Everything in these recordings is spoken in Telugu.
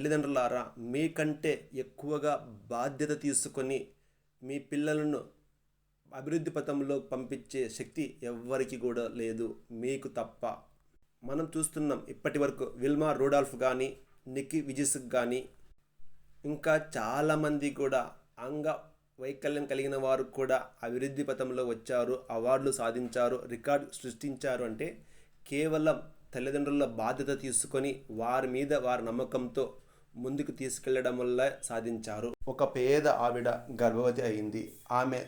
తల్లిదండ్రులారా మీకంటే ఎక్కువగా బాధ్యత తీసుకొని మీ పిల్లలను అభివృద్ధి పథంలో పంపించే శక్తి ఎవ్వరికి కూడా లేదు మీకు తప్ప. మనం చూస్తున్నాం ఇప్పటి వరకు విల్మా రూడాల్ఫ్ కానీ నిక్కి విజిస్ కానీ ఇంకా చాలామంది కూడా అంగ వైకల్యం కలిగిన వారు కూడా అభివృద్ధి పథంలో వచ్చారు అవార్డులు సాధించారు రికార్డు సృష్టించారు అంటే కేవలం తల్లిదండ్రుల బాధ్యత తీసుకొని వారి మీద వారి నమ్మకంతో ముందుకు తీసుకెళ్ళడం వల్ల సాధించారు. ఒక పేద ఆవిడ గర్భవతి అయింది. ఆమె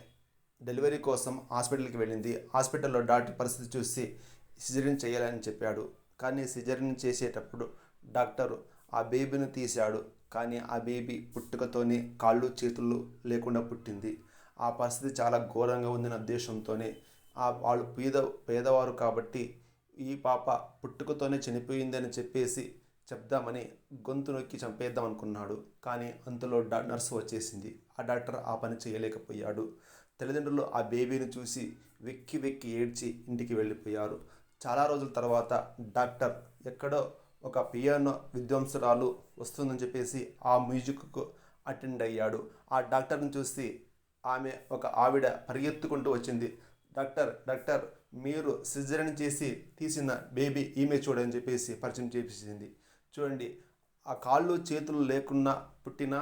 డెలివరీ కోసం హాస్పిటల్కి వెళ్ళింది. హాస్పిటల్లో డాక్టర్ పరిస్థితి చూసి సిజరీన్ చేయాలని చెప్పాడు. కానీ సిజరిన్ చేసేటప్పుడు డాక్టరు ఆ బేబీని తీశాడు. కానీ ఆ బేబీ పుట్టుకతోనే కాళ్ళు చేతులు లేకుండా పుట్టింది. ఆ పరిస్థితి చాలా ఘోరంగా ఉందన్న ఉద్దేశంతోనే ఆ వాళ్ళు పేద పేదవారు కాబట్టి ఈ పాప పుట్టుకతోనే చనిపోయిందని చెప్పేసి చెప్దామని గొంతు నొక్కి చంపేద్దాం అనుకున్నాడు. కానీ అంతలో డా నర్సు వచ్చేసింది. ఆ డాక్టర్ ఆ పని చేయలేకపోయాడు. తల్లిదండ్రులు ఆ బేబీని చూసి వెక్కి వెక్కి ఏడ్చి ఇంటికి వెళ్ళిపోయారు. చాలా రోజుల తర్వాత డాక్టర్ ఎక్కడో ఒక పియానో విద్వాంసురాలు వస్తుందని చెప్పేసి ఆ మ్యూజిక్కు అటెండ్ అయ్యాడు. ఆ డాక్టర్ని చూసి ఆమె ఒక ఆవిడ పరిగెత్తుకుంటూ వచ్చింది. డాక్టర్ డాక్టర్ మీరు సిజరన్ చేసి తీసిన బేబీ ఈమె చూడని చెప్పేసి పరిచయం చేపించింది. చూడండి ఆ కాళ్ళు చేతులు లేకున్నా పుట్టిన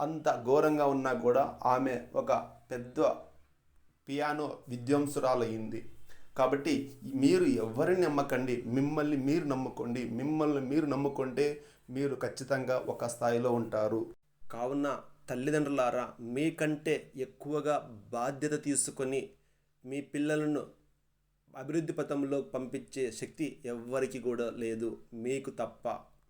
అంత ఘోరంగా ఉన్నా కూడా ఆమె ఒక పెద్ద పియానో విద్వాంసురాలయ్యింది కాబట్టి మీరు ఎవరిని నమ్మకండి మిమ్మల్ని మీరు నమ్ముకోండి మిమ్మల్ని మీరు నమ్ముకుంటే మీరు ఖచ్చితంగా ఒక స్థాయిలో ఉంటారు. కావున తల్లిదండ్రులారా మీకంటే ఎక్కువగా బాధ్యత తీసుకొని మీ పిల్లలను అభివృద్ధి పథంలో పంపించే శక్తి ఎవ్వరికి కూడా లేదు. మీకు తప్ప